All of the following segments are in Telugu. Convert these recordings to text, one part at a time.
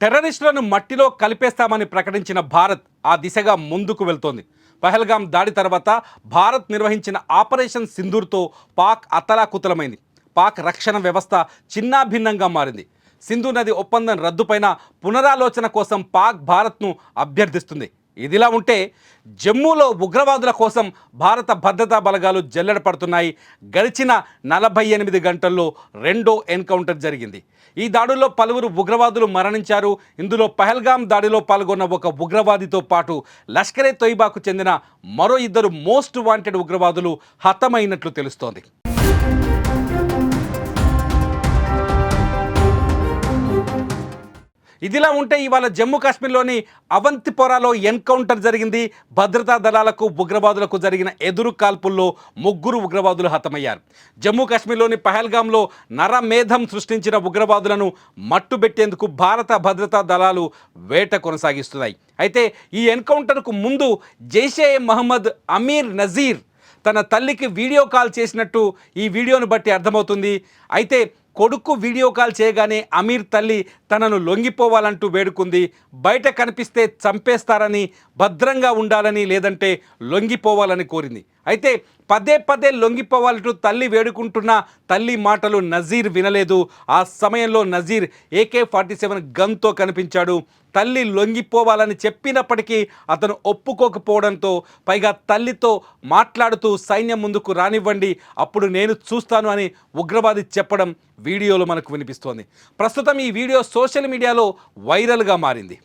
టెర్రరిస్టులను మట్టిలో కలిపేస్తామని ప్రకటించిన భారత్ ఆ దిశగా ముందుకు వెళ్తోంది. పహల్గాం దాడి తర్వాత భారత్ నిర్వహించిన ఆపరేషన్ సింధూర్తో పాక్ అతలాకుతలమైంది పాక్ రక్షణ వ్యవస్థ చిన్నాభిన్నంగా మారింది. సింధు నది ఒప్పందం రద్దుపైన పునరాలోచన కోసం పాక్ భారత్ను అభ్యర్థిస్తుంది. ఇదిలా ఉంటే జమ్మూలో ఉగ్రవాదుల కోసం భారత భద్రతా బలగాలు జల్లెడ పడుతున్నాయి. గడిచిన నలభై ఎనిమిది గంటల్లో రెండో ఎన్కౌంటర్ జరిగింది. ఈ దాడుల్లో పలువురు ఉగ్రవాదులు మరణించారు. ఇందులో పహల్గాం దాడిలో పాల్గొన్న ఒక ఉగ్రవాదితో పాటు లష్కరే తొయిబాకు చెందిన మరో ఇద్దరు మోస్ట్ వాంటెడ్ ఉగ్రవాదులు హతమైనట్లు తెలుస్తోంది. ఇదిలా ఉంటే ఇవాళ జమ్మూ కాశ్మీర్లోని అవంతిపోరాలో ఎన్కౌంటర్ జరిగింది. భద్రతా దళాలకు ఉగ్రవాదులకు జరిగిన ఎదురు కాల్పుల్లో ముగ్గురు ఉగ్రవాదులు హతమయ్యారు. జమ్మూ కాశ్మీర్లోని పహల్గాంలో నరమేధం సృష్టించిన ఉగ్రవాదులను మట్టుబెట్టేందుకు భారత భద్రతా దళాలు వేట కొనసాగిస్తున్నాయి. అయితే ఈ ఎన్కౌంటర్కు ముందు జైషే మహమ్మద్ అమీర్ నజీర్ తన తల్లికి వీడియో కాల్ చేసినట్టు ఈ వీడియోను బట్టి అర్థమవుతుంది. అయితే కొడుకు వీడియో కాల్ చేయగానే అమీర్ తల్లి తనను లొంగిపోవాలంటూ వేడుకుంది. బయట కనిపిస్తే చంపేస్తారని భద్రంగా ఉండాలని లేదంటే లొంగిపోవాలని కోరింది. అయితే పదే పదే లొంగిపోవాలంటూ తల్లి వేడుకుంటున్న తల్లి మాటలు నజీర్ వినలేదు. ఆ సమయంలో నజీర్ ఏకే ఫార్టీ సెవెన్ గన్తో కనిపించాడు. తల్లి లొంగిపోవాలని చెప్పినప్పటికీ అతను ఒప్పుకోకపోవడంతో పైగా తల్లితో మాట్లాడుతూ సైన్యం ముందుకు రానివ్వండి అప్పుడు నేను చూస్తాను అని ఉగ్రవాది చెప్పడం వీడియోలో మనకు వినిపిస్తోంది. ప్రస్తుతం ఈ వీడియో సోషల్ మీడియాలో వైరల్గా మారింది.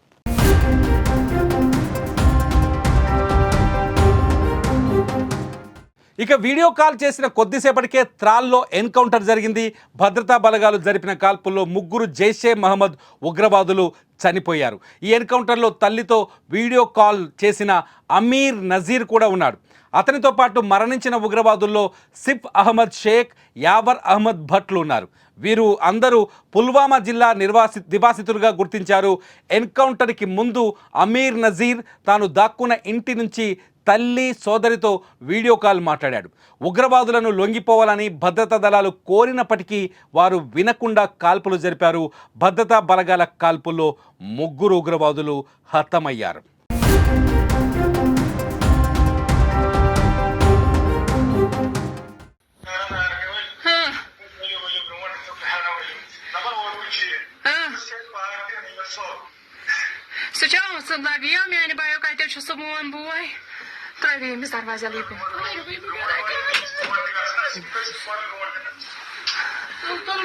ఇక వీడియో కాల్ చేసిన కొద్దిసేపటికే త్రాల్లో ఎన్కౌంటర్ జరిగింది. భద్రతా బలగాలు జరిపిన కాల్పుల్లో ముగ్గురు జైషే మహమ్మద్ ఉగ్రవాదులు చనిపోయారు. ఈ ఎన్కౌంటర్లో తల్లితో వీడియో కాల్ చేసిన అమీర్ నజీర్ కూడా ఉన్నాడు. అతనితో పాటు మరణించిన ఉగ్రవాదుల్లో సిఫ్ అహ్మద్ షేక్ యావర్ అహ్మద్ భట్లు ఉన్నారు. వీరు అందరూ పుల్వామా జిల్లా నిర్వాసి నివాసితులుగా గుర్తించారు. ఎన్కౌంటర్కి ముందు అమీర్ నజీర్ తాను దాక్కున్న ఇంటి నుంచి తల్లి సోదరితో వీడియో కాల్ మాట్లాడాడు ఉగ్రవాదులను లొంగిపోవాలని భద్రతా దళాలు కోరినప్పటికీ వారు వినకుండా కాల్పులు జరిపారు భద్రతా బలగాల కాల్పుల్లో ముగ్గురు ఉగ్రవాదులు హతమయ్యారు Ah, ah. Su ce am să dacă eu mi-ai Trebuie mi s-ar vazia lui Doktor